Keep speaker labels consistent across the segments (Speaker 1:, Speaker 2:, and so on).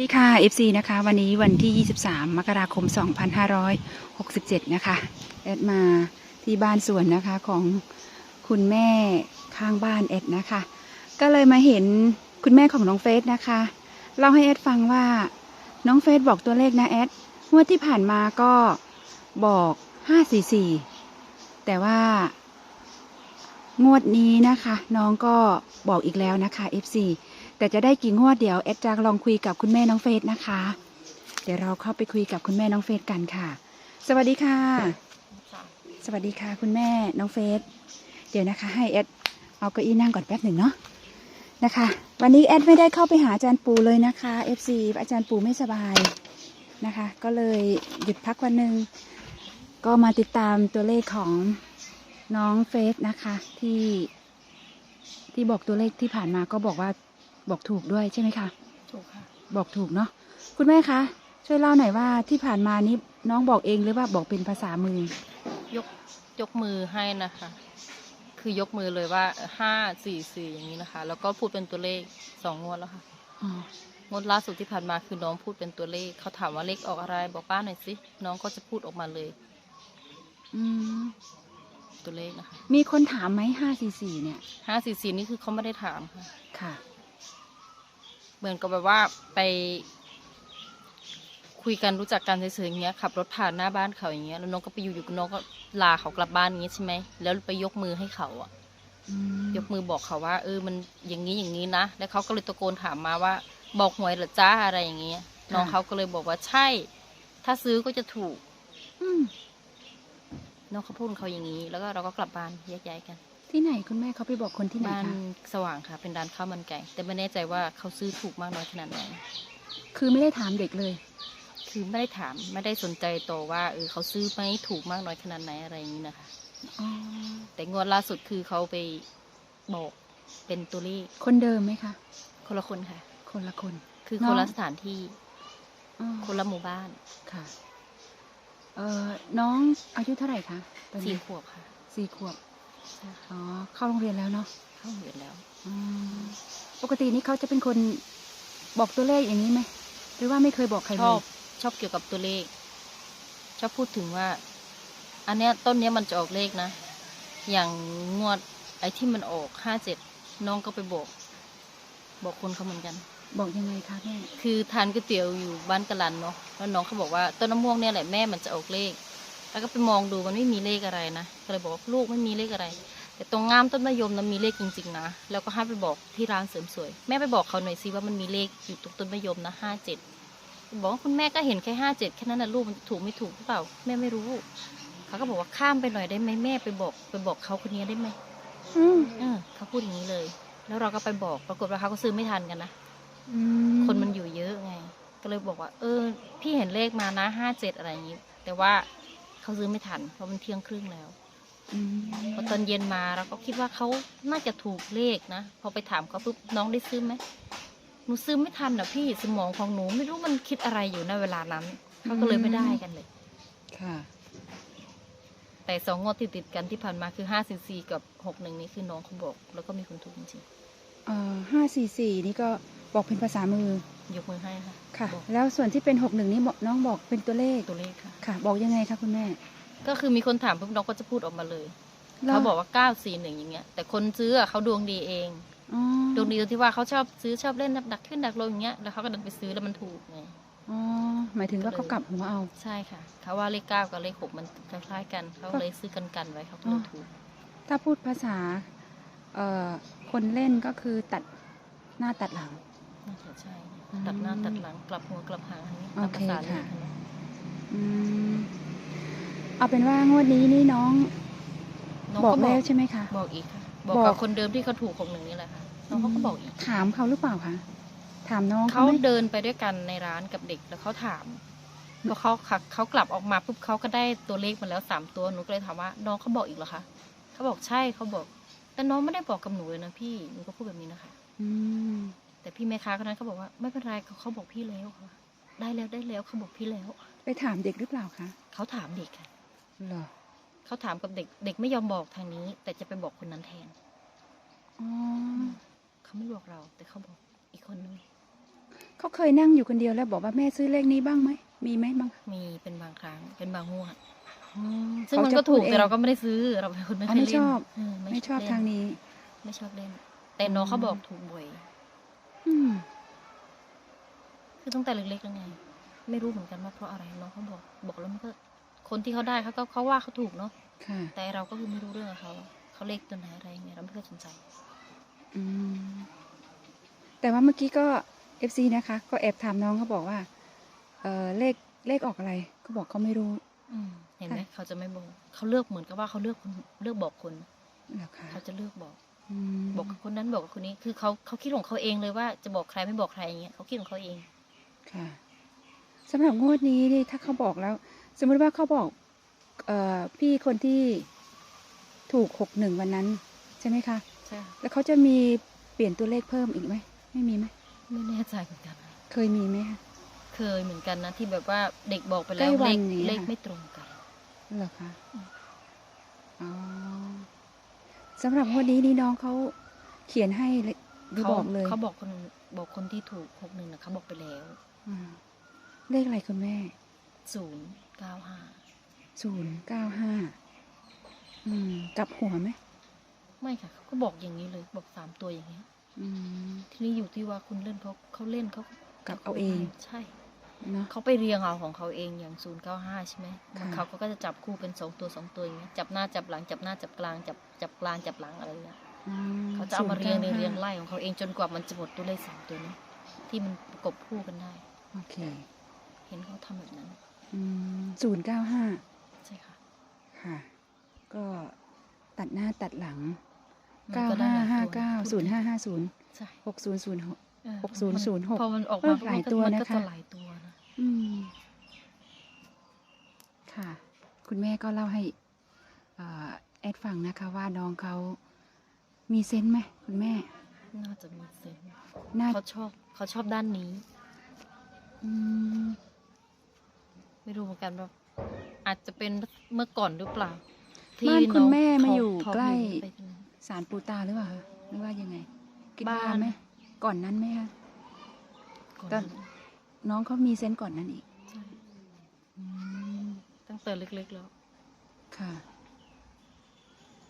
Speaker 1: ดีค่ะ FC นะคะ วันนี้วันที่ 23 มกราคม 2567 นะคะ แอดมาที่บ้านสวนนะคะของคุณแม่ข้างบ้านแอดนะคะ ก็เลยมาเห็นคุณแม่ของน้องเฟสนะคะเล่าให้แอดฟังว่าน้องเฟสบอกตัวเลขนะแอดงวดที่ผ่านมาก็บอก 544 แต่ว่างวดนี้นะคะ น้องก็บอกอีกแล้วนะคะ FC แต่จะได้กี่งวดเดี๋ยวแอดจะลองคุยกับคุณแม่น้องเฟสนะคะ เดี๋ยวเราเข้าไปคุยกับคุณแม่น้องเฟสกันค่ะ สวัสดีค่ะ สวัสดีค่ะ คุณแม่น้องเฟสเดี๋ยวนะคะ ให้แอดเอาเก้าอี้นั่งก่อนแป๊บหนึ่งเนาะนะคะ วันนี้แอดไม่ได้เข้าไปหาอาจารย์ปูเลยนะคะ FC อาจารย์ปูไม่สบายนะคะ ก็เลยหยุดพักวันหนึ่งก็มาติดตามตัวเลขของน้องเฟสนะคะที่ที่บอกตัวเลขที่ผ่านมาก็บอกว่า บอกถูกด้วยใช่ไหมคะ
Speaker 2: ถูกค่ะ
Speaker 1: บอกถูกเนาะ คุณแม่คะ ช่วยเล่าหน่อยว่าที่ผ่านมานี้น้องบอกเองหรือว่าบอกเป็นภาษามือ
Speaker 2: ยกยกมือให้นะคะ คือยกมือเลยว่าห้าสี่สี่อย่างนี้นะคะ แล้วก็พูดเป็นตัวเลขสองงวดแล้วค่ะ
Speaker 1: อ๋อ
Speaker 2: งวดล่าสุดที่ผ่านมาคือน้องพูดเป็นตัวเลข เขาถามว่าเลขออกอะไร บอกป้าหน่อยสิ น้องก็จะพูดออกมาเลย
Speaker 1: อืม
Speaker 2: ตัวเลขนะคะ
Speaker 1: มีคนถามไหมห้าสี่สี่เนี่ย
Speaker 2: ห้าสี่สี่นี่คือเขาไม่ได้ถามค่ะ
Speaker 1: ค่ะ
Speaker 2: เหมือนกับแบบว่าไป คุยกันรู้จักกันเฉยๆอย่างเงี้ยขับรถผ่านหน้าบ้านเขาอย่างเงี้ยแล้วน้องก็ไปอยู่อยู่กับน้องก็ลาเขากลับบ้านอย่างเงี้ยใช่ไหมแล้วไปยกมือให้เขาอะ
Speaker 1: อืม
Speaker 2: ยกมือบอกเขาว่า เออมันอย่างนี้อย่างนี้นะแล้วเขาก็เลยตะโกนถามมาว่า บอกหวยเหรอจ้าอะไรอย่างเงี้ยน้องเขาก็เลยบอกว่าใช่ ถ้าซื้อก็จะถูก
Speaker 1: อืม
Speaker 2: น้องเขาพูดของเขาอย่างนี้ แล้วก็เราก็กลับบ้านแยกย้ายกัน
Speaker 1: ที่ไหนคุณแม่เขาไปบอกคนที่ไหน
Speaker 2: บ้าน
Speaker 1: คะ
Speaker 2: สว่างค่ะ เป็นร้านข้าวมันไก่ แต่ไม่แน่ใจว่าเขาซื้อถูกมากน้อยขนาดไหน
Speaker 1: คือไม่ได้ถามเด็กเลย
Speaker 2: คือไม่ได้ถามไม่ได้สนใจต่อว่าเออเขาซื้อไหมถูกมากน้อยขนาดไหนอะไรอย่างนี้นะคะ
Speaker 1: อ๋อ
Speaker 2: แต่งวดล่าสุดคือเขาไปบอกเป็นตัวเลข
Speaker 1: คนเดิมไหมคะ
Speaker 2: คนละคนค่ะ
Speaker 1: คนละคน
Speaker 2: คือ
Speaker 1: น้อง
Speaker 2: คนละสถานที่
Speaker 1: อ๋อ
Speaker 2: คนละหมู่บ้าน
Speaker 1: ค่ะ เอ่อน้องอายุเท่าไหร่คะตอน
Speaker 2: สี่
Speaker 1: นี้
Speaker 2: ขวบค่ะ
Speaker 1: สี่ขวบ
Speaker 2: ใช่ค่ะ
Speaker 1: อ๋อเข้าโรงเรียนแล้วเนาะ
Speaker 2: เข้าโรงเรียนแล้ว
Speaker 1: อืมปกตินี่เขาจะเป็นคนบอกตัวเลขอย่างนี้ไหมหรือว่าไม่เคยบอกใคร
Speaker 2: ช
Speaker 1: เล
Speaker 2: อบ
Speaker 1: ย
Speaker 2: ชอบเกี่ยวกับตัวเลข ชอบพูดถึงว่า อันเนี้ยต้นเนี้ยมันจะออกเลขนะ อย่างงวดไอ้ที่มันออกห้าเจ็ดน้องก็ไปบอก บอกคนเขาเหมือนกัน
Speaker 1: บอกยังไงคะแม่
Speaker 2: คือทานก๋วยเตี๋ยวอยู่บ้านกะลันเนาะแล้วน้องเขาบอกว่าต้นมะม่วงเนี่ยแหละแม่มันจะออกเลข แล้วก็ไปมองดูมันไม่มีเลขอะไรนะก็เลยบอกว่าลูกไม่มีเลขอะไร แต่ตรงงามต้นมะยมนะมีเลขจริงๆนะ แล้วก็ให้ไปบอกที่ร้านเสริมสวย แม่ไปบอกเขาหน่อยสิว่ามันมีเลขอยู่ตรงต้นมะยมนะห้าเจ็ดบอกว่าคุณแม่ก็เห็นแค่ห้าเจ็ดแค่นั้นนะลูกมันถูกไม่ถูกหรือเปล่า แม่ไม่รู้ เขาก็บอกว่าข้ามไปหน่อยได้ไหมแม่ไปบอก ไปบอกเขาคนนี้ได้ไหม
Speaker 1: อืม
Speaker 2: เออเขาพูดอย่างนี้เลย แล้วเราก็ไปบอกปรากฏว่าเขาก็ซื้อไม่ทันกันนะ
Speaker 1: อื
Speaker 2: คนมันอยู่เยอะไง ก็เลยบอกว่า เออ พี่เห็นเลขมานะห้าเจ็ดอะไรอย่างนี้ แต่ว่า เขาซื้อไม่ทันเพราะมันเที่ยงครึ่งแล้ว
Speaker 1: อืม
Speaker 2: พอตอนเย็นมาเราก็คิดว่าเขาน่าจะถูกเลขนะ พอไปถามเขาปุ๊บน้องได้ซื้อไหมหนูซื้อไม่ทันอะพี่สมองของหนูไม่รู้มันคิดอะไรอยู่ในเวลานั้นเขาก็เลยไม่ได้กันเลย
Speaker 1: ค่ะ
Speaker 2: แต่สองงวดติดติดๆกันที่ผ่านมาคือห้าสี่สี่กับหกหนึ่งนี้คือน้องเขาบอก แล้วก็มีคนถูกจริง
Speaker 1: เอ่อห้าสี่สี่นี่ก็บอกเป็นภาษามือ
Speaker 2: ๆ ยกมือให้ค่ะ
Speaker 1: ค่ะ
Speaker 2: บอก
Speaker 1: แล้วส่วนที่เป็นหกหนึ่งนี่บอกน้องบอกเป็นตัวเลข
Speaker 2: ตัวเลขค่ะ
Speaker 1: ค่ะ บอกยังไงคะคุณแม่
Speaker 2: ก็คือมีคนถามปุ๊บน้องก็จะพูดออกมาเลย
Speaker 1: หร
Speaker 2: เขาบอกว่าเก้าสี่หนึ่งอย่างเงี้ย แต่คนซื้ออะเขาดวงดีเอง
Speaker 1: อ๋อ
Speaker 2: ดวงดีตรงที่ว่าเขาชอบซื้อชอบเล่นดักขึ้นดักลงอย่างเงี้ย แล้วเขาก็ดันไปซื้อแล้วมันถูกไง
Speaker 1: อ๋อหมายถึงว่าเขากลับหัวเอา
Speaker 2: ใช่ค่ะ เขาว่าเลขเก้ากับเลขหกมันคล้ายๆกัน เขาเลยซื้อกันกันๆไว้เขาก็เลยถูก
Speaker 1: ถ้าพูดภาษาเอ่อคนเล่นก็คือตัดหน้าตัดหลัง
Speaker 2: น่าจะใช่
Speaker 1: อืม
Speaker 2: ตัดหน้าตัดหลังกลับหัวกลับหางอันนี้
Speaker 1: โอ
Speaker 2: ตาม
Speaker 1: เค
Speaker 2: ภาษาเล
Speaker 1: ค่ะ
Speaker 2: ขนะ
Speaker 1: อืมเอาเป็นว่างวดนี้นี่น้อง
Speaker 2: น้อง
Speaker 1: บอก
Speaker 2: ก็บ
Speaker 1: แล้
Speaker 2: อก
Speaker 1: วใช่ไหมคะ
Speaker 2: บอกอีกค่ะบอก
Speaker 1: บอ
Speaker 2: กับ
Speaker 1: ก
Speaker 2: คนเดิมที่เขาถูกของหนึ่งนี่แหละค่ะน้องเขาก็บอกอีก
Speaker 1: ถามเขาหรือเปล่าคะถามน้อง
Speaker 2: เขา
Speaker 1: เขาไหม
Speaker 2: เดินไปด้วยกันในร้านกับเด็กแล้วเขาถามพอเขาเขาเขากลับออกมาปุ๊บเขาก็ได้ตัวเลขมาแล้วสามตัวหนูก็เลยถามว่า น้องเขาบอกอีกเหรอคะเขาบอกใช่เขาบอก แต่น้องไม่ได้บอกกับหนูเลยนะพี่หนูก็พูดแบบนี้นะคะ
Speaker 1: อืม
Speaker 2: แต่พี่แม่ค้าคนนั้นเขาบอกว่าไม่เป็นไรเขาเขาบอกพี่แล้วค่ะได้แล้วได้แล้วเขาบอกพี่แล้ว
Speaker 1: ไปถามเด็กหรือเปล่าคะ
Speaker 2: เขาถามเด็กค่ะ
Speaker 1: เหรอ
Speaker 2: เขาถามกับเด็ก เด็กไม่ยอมบอกทางนี้ แต่จะไปบอกคนนั้นแทน
Speaker 1: อ๋อ
Speaker 2: เขาไม่บอกเรา แต่เขาบอกอีกคนนึง
Speaker 1: เขาเคยนั่งอยู่คนเดียวแล้วบอกว่าแม่ซื้อเลขนี้บ้างไหมมีไหมบ้าง
Speaker 2: มีเป็นบางครั้งเป็นบางงวด
Speaker 1: อืม
Speaker 2: ซึ่งมัน
Speaker 1: เขาจะ
Speaker 2: ก็ถูก
Speaker 1: พูดเอง
Speaker 2: แต่เราก็ไม่ได้ซื้อเราเป็นคนไม่
Speaker 1: อ๋อ
Speaker 2: เคย
Speaker 1: ไม่
Speaker 2: เล่น
Speaker 1: ชอบ
Speaker 2: เอ
Speaker 1: ไม่ชอบ
Speaker 2: เล่น
Speaker 1: ทางนี้
Speaker 2: ไม่ชอบเล่น แต่น้องเขาบอกถูกบ่อย
Speaker 1: อืม
Speaker 2: คือตั้งแต่เล็กๆแล้วไง ไม่รู้เหมือนกันว่าเพราะอะไรน้องเขาบอก บอกแล้วมันก็ คนที่เขาได้เขาก็เขาว่าเขาถูกเนาะ
Speaker 1: ค่ะ
Speaker 2: แต่เราก็คือไม่รู้เรื่องกับเขา เขาเลขตัวไหนอะไรเงี้ยเราไม่เคยสนใจ
Speaker 1: อืม แต่ว่าเมื่อกี้ก็เอฟซีนะคะ ก็แอบถามน้องเขาบอกว่า เออเลขเลขออกอะไรเขาบอกเขาไม่รู้
Speaker 2: อืม เห็นไหม
Speaker 1: ค่ะ
Speaker 2: เขาจะไม่บอก เขาเลือกเหมือนกับว่าเขาเลือกคนเลือกบอกคน
Speaker 1: เหรอคะ
Speaker 2: เขาจะเลือกบอก
Speaker 1: อืม
Speaker 2: บอกกับคนนั้นบอกกับคนนี้ คือเขาเขาคิดของเขาเองเลยว่าจะบอกใครไม่บอกใครอย่างเงี้ยเขาคิดของเขาเอง
Speaker 1: ค่ะสำหรับงวดนี้นี่ถ้าเขาบอกแล้ว สมมติว่าเขาบอก เอ่อพี่คนที่ถูกหกหนึ่งวันนั้น ใช่ไหมคะ
Speaker 2: ใช่
Speaker 1: แล้วเขาจะมีเปลี่ยนตัวเลขเพิ่มอีกไหมไม่มีไหม
Speaker 2: ไม่แน่ใจเหมือนกันนะ
Speaker 1: เคยมีไหมคะ
Speaker 2: เคยเหมือนกันนะที่แบบว่าเด็กบอกไป
Speaker 1: ใกล้
Speaker 2: แล้ว
Speaker 1: วั
Speaker 2: เล
Speaker 1: น
Speaker 2: ข
Speaker 1: นี้
Speaker 2: เลข
Speaker 1: ค่ะ
Speaker 2: ไม่ตรงกัน
Speaker 1: เหรอคะ
Speaker 2: อืม
Speaker 1: อ๋อ สำหรับงวันนี้นี่น้องเขาเขียนให้เลยหรือ
Speaker 2: เขา
Speaker 1: บอกเลย
Speaker 2: เขาบอกคนบอกคนที่ถูกหกหนึ่งนะเขาบอกไปแล้ว
Speaker 1: อืมเลขอะไรคุณแม่
Speaker 2: ศูนย์เก้าห้า
Speaker 1: ศูนย์เก้าห้าอืมกลับหัวไหม
Speaker 2: ไม่ค่ะเขาก็บอกอย่างนี้เลยบอกสามตัวอย่างเงี้ย
Speaker 1: อืม
Speaker 2: ทีนี้อยู่ที่ว่าคุณเล่นเขาเขาเล่นเขา
Speaker 1: กลับเอาเอง
Speaker 2: ใช่
Speaker 1: เนาะ
Speaker 2: เขาไปเรียงเอาของเขาเองอย่างศูนย์เก้าห้าใช่ไหม
Speaker 1: ค่ะ
Speaker 2: เขาก็จะจับคู่เป็นสองตัวสองตัวอย่างเงี้ยจับหน้าจับหลังจับหน้าจับกลางจับจับกลางจับหลังอะไรเงี้ย
Speaker 1: อืม
Speaker 2: เขาจะเอามาเรียงเรียง
Speaker 1: 095
Speaker 2: เรียงไล่ของเขาเองจนกว่ามันจะหมดตัวเลขสามตัวนี้ที่มันประกบคู่กันได้
Speaker 1: โอเค
Speaker 2: เห็นเขาทำแบบนั้น
Speaker 1: ศูนย์เก้าห้า
Speaker 2: ใช่ค่ะ
Speaker 1: ค่ะ ก็ตัดหน้าตัดหลัง
Speaker 2: มัน
Speaker 1: เก้า
Speaker 2: ก็ได้
Speaker 1: ห้า
Speaker 2: หลย
Speaker 1: ห้า
Speaker 2: ตัว
Speaker 1: เก้าศูนย์ห้าห้าศูนย์
Speaker 2: ใช่
Speaker 1: หกศูนย์ศูนย์หก
Speaker 2: เออ
Speaker 1: หกศูนย์ศูนย์หก
Speaker 2: พอมันออก
Speaker 1: เอ
Speaker 2: มา
Speaker 1: อหลายตัว
Speaker 2: มันก็
Speaker 1: นะคะ
Speaker 2: จะหลายตัวนะ
Speaker 1: อืม ค่ะ คุณแม่ก็เล่าให้เอ่อแอดฟังนะคะ ว่าน้องเขามีเซนส์ไหมคุณแม่
Speaker 2: น่าจะมีเซนส์
Speaker 1: น่า
Speaker 2: เขาชอบเขาชอบด้านนี้
Speaker 1: อืม
Speaker 2: ไม่รู้เหมือนกันว่าอาจจะเป็นเมื่อก่อนหรือเปล่า
Speaker 1: บ้านคุณ
Speaker 2: อง
Speaker 1: แม่มา
Speaker 2: ท้ง
Speaker 1: อยู่
Speaker 2: ท้ง
Speaker 1: ใกล้
Speaker 2: ไปเป็น
Speaker 1: สารปูตาหรือเปล่าคะหรือว่ายังไงคิดว่า
Speaker 2: บ้าน
Speaker 1: ไหมก่อนนั้นไหมคะ
Speaker 2: ก่อน
Speaker 1: ตอน น้องเขามีเซนส์ก่อนนั้นอีก
Speaker 2: ใช่
Speaker 1: อืม
Speaker 2: ตั้งแต่เล็กๆแล้ว
Speaker 1: ค่ะ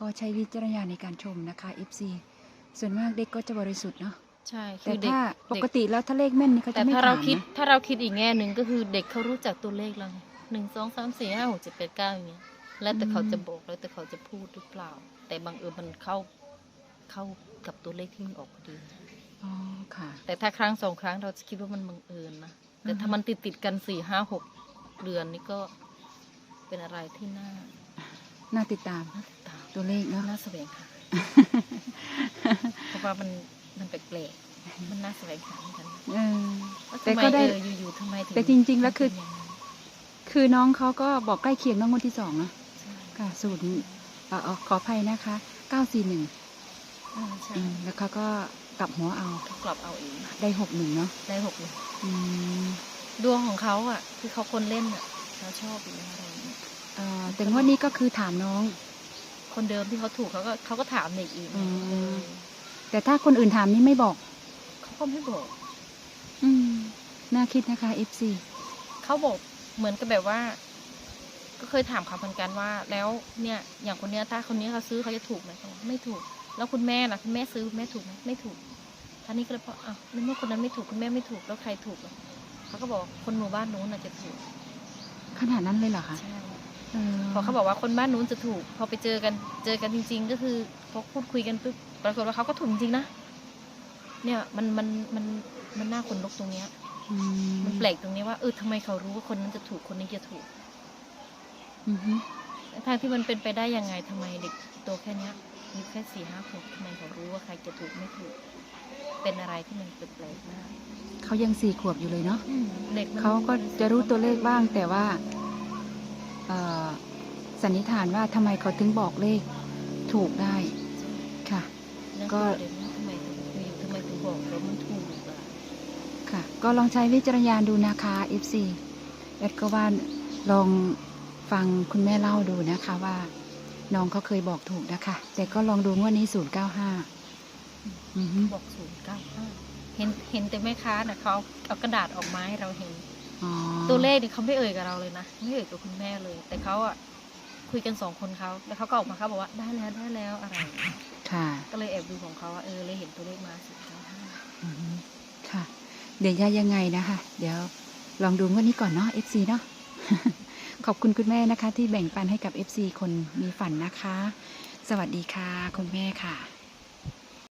Speaker 1: ก็ใช้วิจารณญาณในการชมนะคะ FC ส่วนมากเด็กก็จะบริสุทธิ์เนาะ
Speaker 2: ใช่
Speaker 1: แต่
Speaker 2: คือเด็ก
Speaker 1: ถ้าป
Speaker 2: เด็ก
Speaker 1: กติแล้วถ้าเลขแม่นนี่เขา
Speaker 2: แต่
Speaker 1: จะไม่
Speaker 2: ถ้า
Speaker 1: ถา
Speaker 2: เรา
Speaker 1: ม
Speaker 2: คิด
Speaker 1: นะ
Speaker 2: ถ้าเราคิดอีกแง่หนึ่งก็คือเด็กเขารู้จักตัวเลขเราไงหนึ่งสองสามสี่ห้าหกเจ็ดแปดเก้าอย่างเงี้ยแล้วแต่เขาจะบอกแล้วแต่เขาจะพูดหรือเปล่า แต่บางเออมันเข้าเข้ากับตัวเลขที่มันออกพอดี
Speaker 1: อ๋อค่ะ
Speaker 2: แต่ถ้าครั้งสองครั้งเราจะคิดว่ามันบังเอิญนะ แต่ถ้า
Speaker 1: อือฮึ
Speaker 2: มันติดติดๆกันสี่ห้าหกเดือนนี่ก็เป็นอะไรที่น่า
Speaker 1: น่าติดตาม
Speaker 2: น่าติดตาม
Speaker 1: ตัวเลขเนาะ
Speaker 2: น่าแสวงหาเพราะว่ามันมันแปลกๆมันน่าแสวงหาเหมือนกัน
Speaker 1: เออ
Speaker 2: ว่า
Speaker 1: แต่
Speaker 2: ทำไม
Speaker 1: ก็ได้
Speaker 2: เอออยู่ๆทำไมถึง
Speaker 1: แต่จริงๆแล้วคือ
Speaker 2: มันเป็นย่างนั้น
Speaker 1: คือน้องเขาก็บอกใกล้เคียงน้องคนที่สองเนาะ
Speaker 2: ใช่
Speaker 1: ค่ะศูนย์เอ่อขออภัยนะคะเก้าสี่หนึ่ง
Speaker 2: อ่าใช่
Speaker 1: แล้วเขาก็ก ลับหัวเอา
Speaker 2: เขากลับเอาเอง
Speaker 1: ได้หกหนึ่งเนาะ
Speaker 2: ได้หกเลย
Speaker 1: อืม
Speaker 2: ดวงของเขาอะ คือเขาคนเล่นอะเขาชอบอยู่แล้วอะไรอย่างเงี้ย
Speaker 1: เอ่อแต่งวดนี้ก็คือถามน้อง
Speaker 2: คนเดิมที่เขาถูกเขาก็เขาก็ถามเด็กอีก
Speaker 1: อืม
Speaker 2: เออ
Speaker 1: แต่ถ้าคนอื่นถามนี่ไม่บอก
Speaker 2: เขาก็ไม่บอก
Speaker 1: อืม น่าคิดนะคะ FC
Speaker 2: เขาบอกเหมือนกับแบบว่า ก็เคยถามเขาเหมือนกันว่า แล้วเนี่ย อย่างคนเนี้ยถ้าคนนี้เขาซื้อเขาจะถูกไหมเขาบอกไม่ถูก แล้วคุณแม่ล่ะคุณแม่ซื้อคุณแม่ถูกไหมไม่ถูก ท่านี้ก็เลยบอกอ้าวในเมื่อคนนั้นไม่ถูกคุณแม่ไม่ถูกแล้วใครถูกล่ะเขาก็บอกคนหมู่บ้านนู้นน่ะจะถูก
Speaker 1: ขนาดนั้นเลยเหรอคะ
Speaker 2: ใช่
Speaker 1: เออ
Speaker 2: พอเขาบอกว่าคนบ้านนู้นจะถูก พอไปเจอกันเจอกันจริง ๆ ก็คือพอพูดคุยกันปุ๊บปรากฏว่าเขาก็ถูกจริงๆนะเนี่ยมันมันมันมันน่าขนลุกตรงเนี้ย
Speaker 1: อื
Speaker 2: มันแปลกตรงนี้ว่าเออทำไมเขารู้ว่าคนนั้นจะถูกคนนี้จะถูก
Speaker 1: อือฮึ
Speaker 2: ทางที่มันเป็นไปได้ยังไงทำไมเด็กตัวแค่เนี้ยอายุแค่สี่ห้าขวบทำไมเขารู้ว่าใครจะถูกไม่ถูก เป็นอะไรที่มันแปลกๆมาก
Speaker 1: เขายังสี่ขวบอยู่เลยเนาะ
Speaker 2: เด็กมัน
Speaker 1: เขาก็จะรู้ตัวเลขบ้างแต่ว่าเอ่อสันนิษฐานว่าทำไมเขาถึงบอกเลขถูกได้ค่ะ
Speaker 2: นั่น
Speaker 1: ก็
Speaker 2: คือประเด็นว่าทำไมถึงอยู่ๆทำไมถึงบอกแล้วมันถูกอะ
Speaker 1: ค่ะ ก็ลองใช้วิจารณญาณดูนะคะ FC แอดก็ว่าลองฟังคุณแม่เล่าดูนะคะว่า น้องเขาเคยบอกถูกนะคะ แต่ก็ลองดูงวดนี้ 095 อือฮึ
Speaker 2: บอกศูนย์เก้าห้าเห็นห็นเห็นแต่แม่ค้าน่ะเขาเอากระดาษออกมาให้เราเห็น
Speaker 1: อ๋อ
Speaker 2: ตัวเลขเนี่ยเขาไม่เอ่ยกับเราเลยนะไม่เอ่ยกับคุณแม่เลย แต่เขาอะคุยกันสองคนเขาแล้วเขาก็ออกมาเขาบอกว่าได้แล้วได้แล้วอะไรอย่างเงี้ย
Speaker 1: ค่ะ
Speaker 2: ก็เลยแอบดูของเขาว่าเออเลยเห็นตัวเลขมาสิบเก้าห้า
Speaker 1: อืมค่ะ เดี๋ยวจะยังไงนะคะ เดี๋ยวลองดูงวันนี้ก่อนเนาะ FC เนาะ ขอบคุณคุณแม่นะคะ ที่แบ่งปันให้กับ FC คนมีฝันนะคะ สวัสดีค่ะ คุณแม่ค่ะ